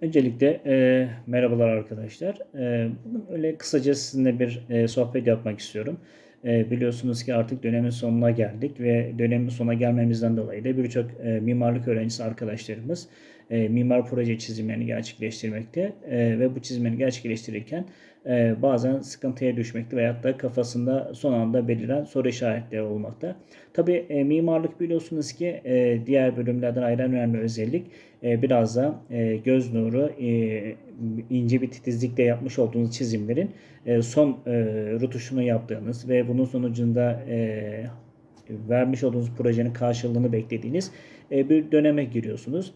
Öncelikle e, merhabalar arkadaşlar. E, bugün öyle kısaca sizinle bir e, sohbet yapmak istiyorum. E, biliyorsunuz ki artık dönemin sonuna geldik ve dönemin sonuna gelmemizden dolayı da birçok e, mimarlık öğrencisi arkadaşlarımız e, mimar proje çizimlerini gerçekleştirmekte e, ve bu çizimleri gerçekleştirirken e, bazen sıkıntıya düşmekte veyahut da kafasında son anda beliren soru işaretleri olmakta. Tabi e, mimarlık biliyorsunuz ki e, diğer bölümlerden ayrı önemli özellik e, biraz da e, göz nuru e, ince bir titizlikle yapmış olduğunuz çizimlerin e, son e, rutuşunu yaptığınız ve bunun sonucunda e, vermiş olduğunuz projenin karşılığını beklediğiniz e, bir döneme giriyorsunuz.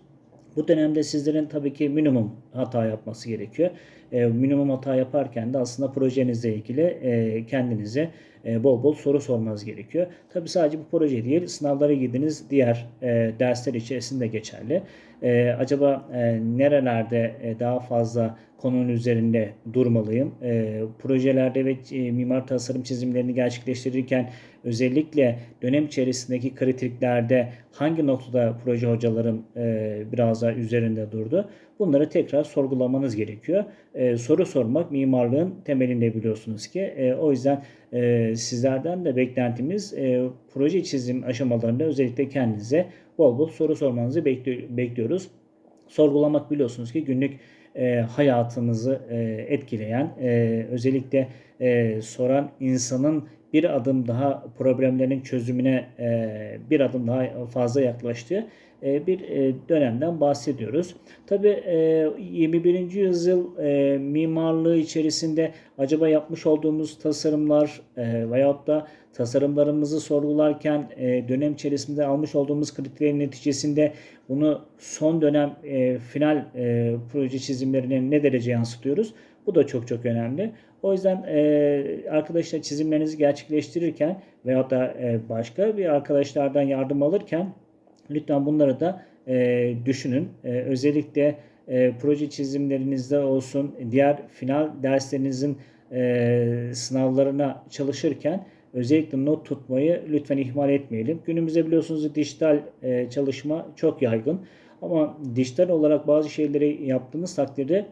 Bu dönemde sizlerin tabii ki minimum hata yapması gerekiyor. E, minimum hata yaparken de aslında projenizle ilgili e, kendinize e, bol bol soru sormanız gerekiyor. Tabii sadece bu proje değil, sınavlara girdiğiniz diğer e, dersler içerisinde geçerli. E, acaba e, nerelerde e, daha fazla konunun üzerinde durmalıyım? E, projelerde ve e, mimar tasarım çizimlerini gerçekleştirirken özellikle dönem içerisindeki kriteriklerde hangi noktada proje hocalarım e, biraz daha üzerinde durdu? Bunları tekrar sorgulamanız gerekiyor. E, soru sormak mimarlığın temelinde biliyorsunuz ki. E, o yüzden e, sizlerden de beklentimiz e, proje çizim aşamalarında özellikle kendinize bol bol soru sormanızı bekliyoruz. Sorgulamak biliyorsunuz ki günlük e, hayatımızı e, etkileyen, e, özellikle e, soran insanın bir adım daha problemlerin çözümüne e, bir adım daha fazla yaklaştığı bir e, dönemden bahsediyoruz. Tabi 21. yüzyıl mimarlığı içerisinde acaba yapmış olduğumuz tasarımlar veyahut da tasarımlarımızı sorgularken dönem içerisinde almış olduğumuz kriterlerin neticesinde bunu son dönem final proje çizimlerine ne derece yansıtıyoruz? Bu da çok çok önemli. O yüzden e, arkadaşlar çizimlerinizi gerçekleştirirken veyahut da e, başka bir arkadaşlardan yardım alırken lütfen bunları da e, düşünün. E, özellikle e, proje çizimlerinizde olsun, diğer final derslerinizin e, sınavlarına çalışırken özellikle not tutmayı lütfen ihmal etmeyelim. Günümüzde biliyorsunuz dijital e, çalışma çok yaygın. Ama dijital olarak bazı şeyleri yaptığınız takdirde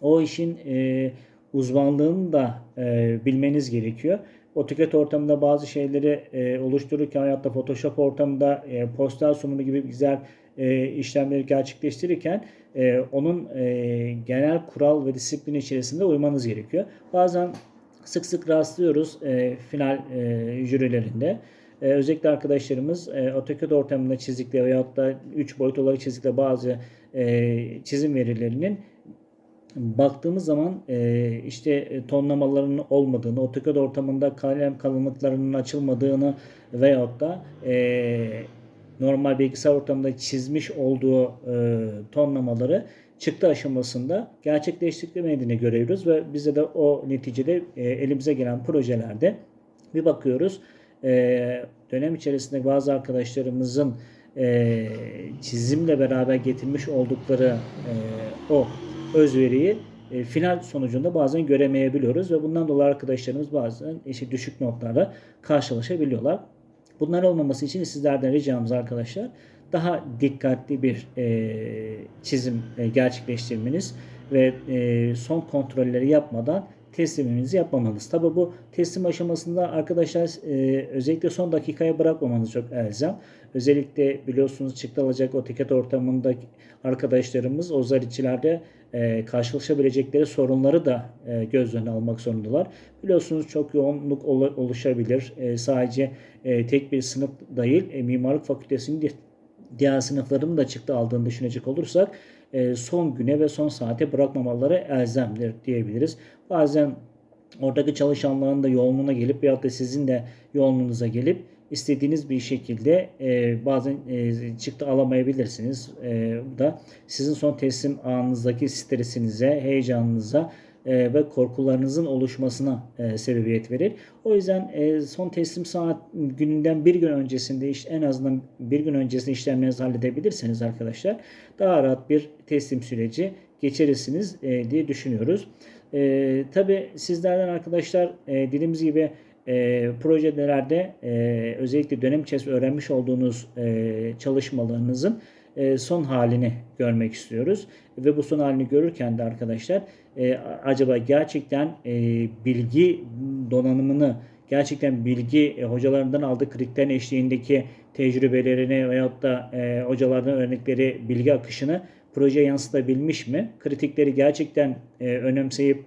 o işin e, uzmanlığını da e, bilmeniz gerekiyor. AutoCAD ortamında bazı şeyleri e, oluştururken hayatta Photoshop ortamında e, poster sunumu gibi güzel e, işlemleri gerçekleştirirken e, onun e, genel kural ve disiplin içerisinde uymanız gerekiyor. Bazen sık sık rastlıyoruz e, final e, jürilerinde. E, özellikle arkadaşlarımız e, AutoCAD ortamında çizdikleri veyahut da 3 boyut olarak çizdikleri bazı e, çizim verilerinin baktığımız zaman e, işte e, tonlamalarının olmadığını, AutoCAD ortamında kalem kalınlıklarının açılmadığını veyahut da e, normal bilgisayar ortamında çizmiş olduğu e, tonlamaları çıktı aşamasında gerçekleştirmediğini görüyoruz ve bize de o neticede e, elimize gelen projelerde bir bakıyoruz. E, dönem içerisinde bazı arkadaşlarımızın e, çizimle beraber getirmiş oldukları e, o özveriyi e, final sonucunda bazen göremeyebiliyoruz ve bundan dolayı arkadaşlarımız bazen işte düşük notlarla karşılaşabiliyorlar. Bunlar olmaması için sizlerden ricamız arkadaşlar daha dikkatli bir e, çizim e, gerçekleştirmeniz ve e, son kontrolleri yapmadan tesliminizi yapmamanız. Tabi bu teslim aşamasında arkadaşlar e, özellikle son dakikaya bırakmamanız çok elzem. Özellikle biliyorsunuz çıktı alacak o tiket ortamında arkadaşlarımız o zariçilerde e, karşılaşabilecekleri sorunları da e, göz önüne almak zorundalar. Biliyorsunuz çok yoğunluk ol, oluşabilir. E, sadece e, tek bir sınıf değil, e, mimarlık fakültesinin diğer sınıfların da çıktı aldığını düşünecek olursak e, son güne ve son saate bırakmamaları elzemdir diyebiliriz. Bazen oradaki çalışanların da yoğunluğuna gelip veyahut da sizin de yoğunluğunuza gelip istediğiniz bir şekilde e, bazen e, çıktı alamayabilirsiniz. Bu da sizin son teslim anınızdaki stresinize, heyecanınıza e, ve korkularınızın oluşmasına e, sebebiyet verir. O yüzden e, son teslim saat gününden bir gün öncesinde iş, en azından bir gün öncesinde işlemlerinizi halledebilirseniz arkadaşlar daha rahat bir teslim süreci geçirirsiniz e, diye düşünüyoruz. Tabi sizlerden arkadaşlar e, dediğimiz gibi e, projelerde e, özellikle dönem içerisinde öğrenmiş olduğunuz e, çalışmalarınızın son halini görmek istiyoruz. Ve bu son halini görürken de arkadaşlar e, acaba gerçekten e, bilgi donanımını gerçekten bilgi e, hocalarından aldığı kritiklerin eşliğindeki tecrübelerini veyahut da e, hocalardan öğrendikleri bilgi akışını projeye yansıtabilmiş mi? Kritikleri gerçekten e, önemseyip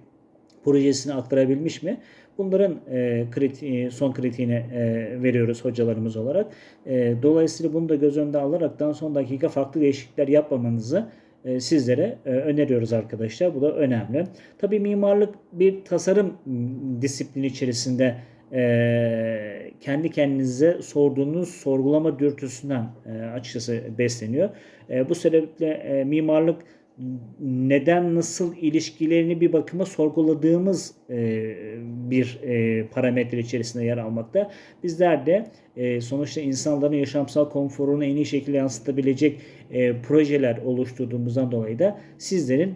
projesini aktarabilmiş mi? Bunların e, kriti, son kritiğini e, veriyoruz hocalarımız olarak. E, dolayısıyla bunu da göz önünde alaraktan son dakika farklı değişiklikler yapmamanızı e, sizlere e, öneriyoruz arkadaşlar. Bu da önemli. Tabii mimarlık bir tasarım disiplini içerisinde e, kendi kendinize sorduğunuz sorgulama dürtüsünden e, açıkçası besleniyor. E, bu sebeple e, mimarlık neden nasıl ilişkilerini bir bakıma sorguladığımız e, bir e, parametre içerisinde yer almakta. Bizler de e, sonuçta insanların yaşamsal konforunu en iyi şekilde yansıtabilecek e, projeler oluşturduğumuzdan dolayı da sizlerin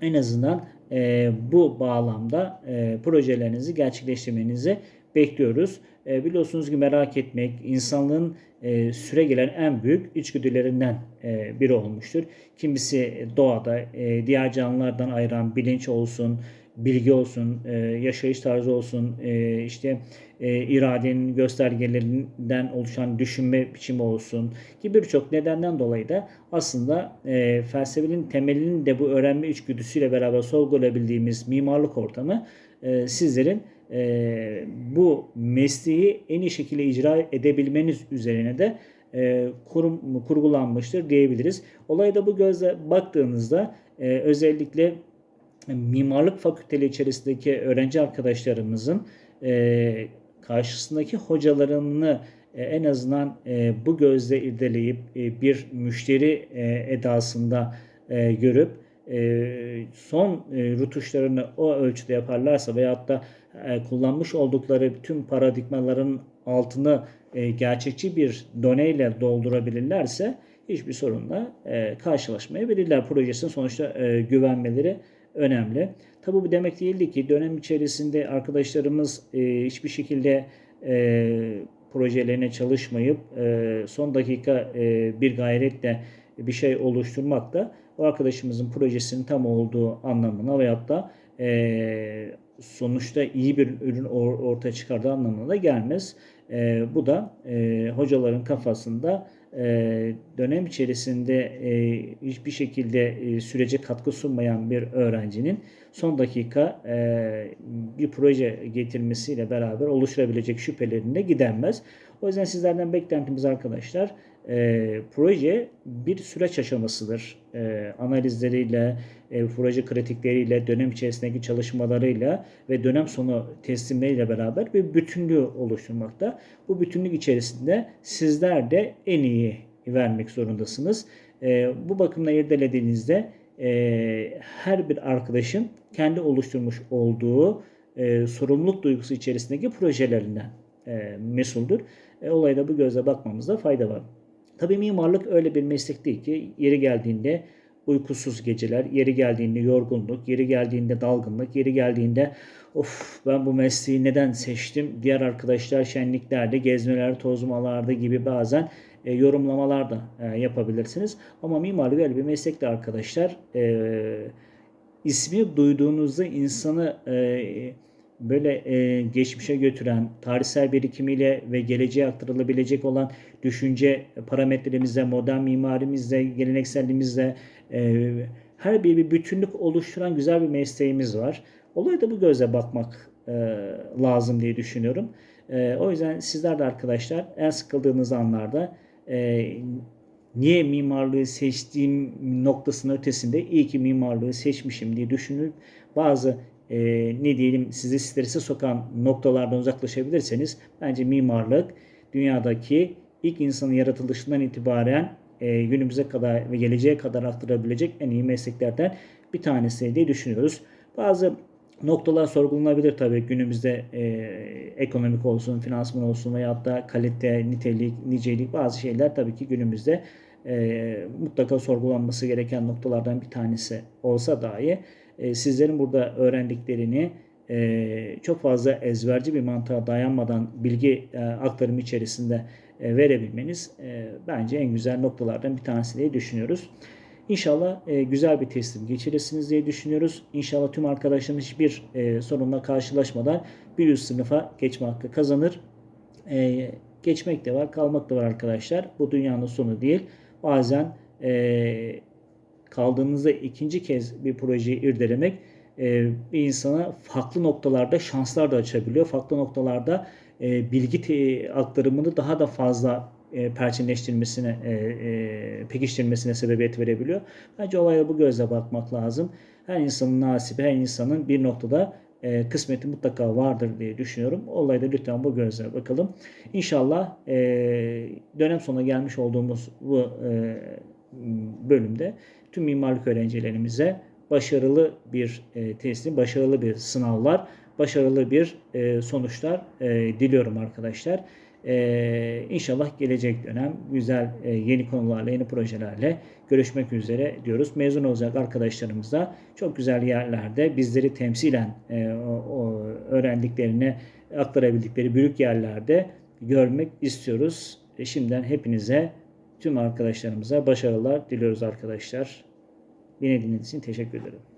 en azından e, bu bağlamda e, projelerinizi gerçekleştirmenizi bekliyoruz. E, biliyorsunuz ki merak etmek insanlığın e, süre gelen en büyük içgüdülerinden e, biri olmuştur. Kimisi doğada e, diğer canlılardan ayıran bilinç olsun, bilgi olsun, e, yaşayış tarzı olsun, e, işte e, iradenin göstergelerinden oluşan düşünme biçimi olsun gibi birçok nedenden dolayı da aslında e, felsefenin temelinin de bu öğrenme içgüdüsüyle beraber sorgulayabildiğimiz mimarlık ortamı e, sizlerin e, bu mesleği en iyi şekilde icra edebilmeniz üzerine de e, kurum, kurgulanmıştır diyebiliriz. Olaya da bu gözle baktığınızda e, özellikle mimarlık fakülteli içerisindeki öğrenci arkadaşlarımızın e, karşısındaki hocalarını e, en azından e, bu gözle irdeleyip e, bir müşteri e, edasında e, görüp e, son e, rutuşlarını o ölçüde yaparlarsa veyahut da e, kullanmış oldukları tüm paradigmaların altını gerçekçi bir doneyle doldurabilirlerse hiçbir sorunla karşılaşmayabilirler. Projesinin sonuçta güvenmeleri önemli. Tabi bu demek değildi ki dönem içerisinde arkadaşlarımız hiçbir şekilde projelerine çalışmayıp son dakika bir gayretle bir şey oluşturmak da o arkadaşımızın projesinin tam olduğu anlamına veyahut da e, sonuçta iyi bir ürün ortaya çıkardığı anlamına da gelmez. E, bu da e, hocaların kafasında e, dönem içerisinde e, hiçbir şekilde e, sürece katkı sunmayan bir öğrencinin son dakika e, bir proje getirmesiyle beraber oluşturabilecek şüphelerinde gidenmez. O yüzden sizlerden beklentimiz arkadaşlar e, proje bir süreç aşamasıdır. E, analizleriyle, e, proje kritikleriyle, dönem içerisindeki çalışmalarıyla ve dönem sonu teslimleriyle beraber bir bütünlüğü oluşturmakta. Bu bütünlük içerisinde sizler de en iyi vermek zorundasınız. E, bu bakımla irdelediğinizde e, her bir arkadaşın kendi oluşturmuş olduğu e, sorumluluk duygusu içerisindeki projelerinden e, mesuldür. E, olaya da bu gözle bakmamızda fayda var. Tabii mimarlık öyle bir meslek değil ki yeri geldiğinde uykusuz geceler, yeri geldiğinde yorgunluk, yeri geldiğinde dalgınlık, yeri geldiğinde of ben bu mesleği neden seçtim? Diğer arkadaşlar şenliklerde, gezmeler, tozmalarda gibi bazen e, yorumlamalar da e, yapabilirsiniz. Ama mimarlık öyle bir meslekte arkadaşlar. E, ismi duyduğunuzda insanı e, böyle e, geçmişe götüren, tarihsel birikimiyle ve geleceğe aktarılabilecek olan düşünce parametremizle, modern mimarimizle, gelenekselliğimizle e, her bir bir bütünlük oluşturan güzel bir mesleğimiz var. Olaya da bu gözle bakmak e, lazım diye düşünüyorum. E, o yüzden sizler de arkadaşlar en sıkıldığınız anlarda e, niye mimarlığı seçtiğim noktasının ötesinde iyi ki mimarlığı seçmişim diye düşünüp bazı e, ne diyelim sizi strese sokan noktalardan uzaklaşabilirseniz bence mimarlık dünyadaki ilk insanın yaratılışından itibaren e, günümüze kadar ve geleceğe kadar aktarabilecek en iyi mesleklerden bir tanesi diye düşünüyoruz. Bazı noktalar sorgulanabilir tabii günümüzde e, ekonomik olsun, finansman olsun veya da kalite, nitelik, nicelik bazı şeyler tabii ki günümüzde e, mutlaka sorgulanması gereken noktalardan bir tanesi olsa dahi e, sizlerin burada öğrendiklerini e, çok fazla ezberci bir mantığa dayanmadan bilgi e, aktarımı içerisinde e, verebilmeniz bence en güzel noktalardan bir tanesi diye düşünüyoruz. İnşallah güzel bir teslim geçirirsiniz diye düşünüyoruz. İnşallah tüm arkadaşlarımız hiçbir e, sorunla karşılaşmadan bir üst sınıfa geçme hakkı kazanır. Geçmek de var, kalmak da var arkadaşlar. Bu dünyanın sonu değil. Bazen kaldığınızda ikinci kez bir projeyi irdelemek e, bir insana farklı noktalarda şanslar da açabiliyor. Farklı noktalarda e, bilgi te- aktarımını daha da fazla e, perçinleştirmesine, e, e, pekiştirmesine sebebiyet verebiliyor. Bence olaya bu gözle bakmak lazım. Her insanın nasibi, her insanın bir noktada e, kısmeti mutlaka vardır diye düşünüyorum. Olaya da lütfen bu gözle bakalım. İnşallah e, dönem sonuna gelmiş olduğumuz bu e, bölümde tüm mimarlık öğrencilerimize başarılı bir e, teslim, başarılı bir sınavlar, başarılı bir e, sonuçlar e, diliyorum arkadaşlar. E, inşallah gelecek dönem güzel e, yeni konularla, yeni projelerle görüşmek üzere diyoruz. Mezun olacak arkadaşlarımız da çok güzel yerlerde bizleri temsilen e, o, o öğrendiklerini aktarabildikleri büyük yerlerde görmek istiyoruz. E, şimdiden hepinize, tüm arkadaşlarımıza başarılar diliyoruz arkadaşlar. Dinlediğiniz için teşekkür ederim.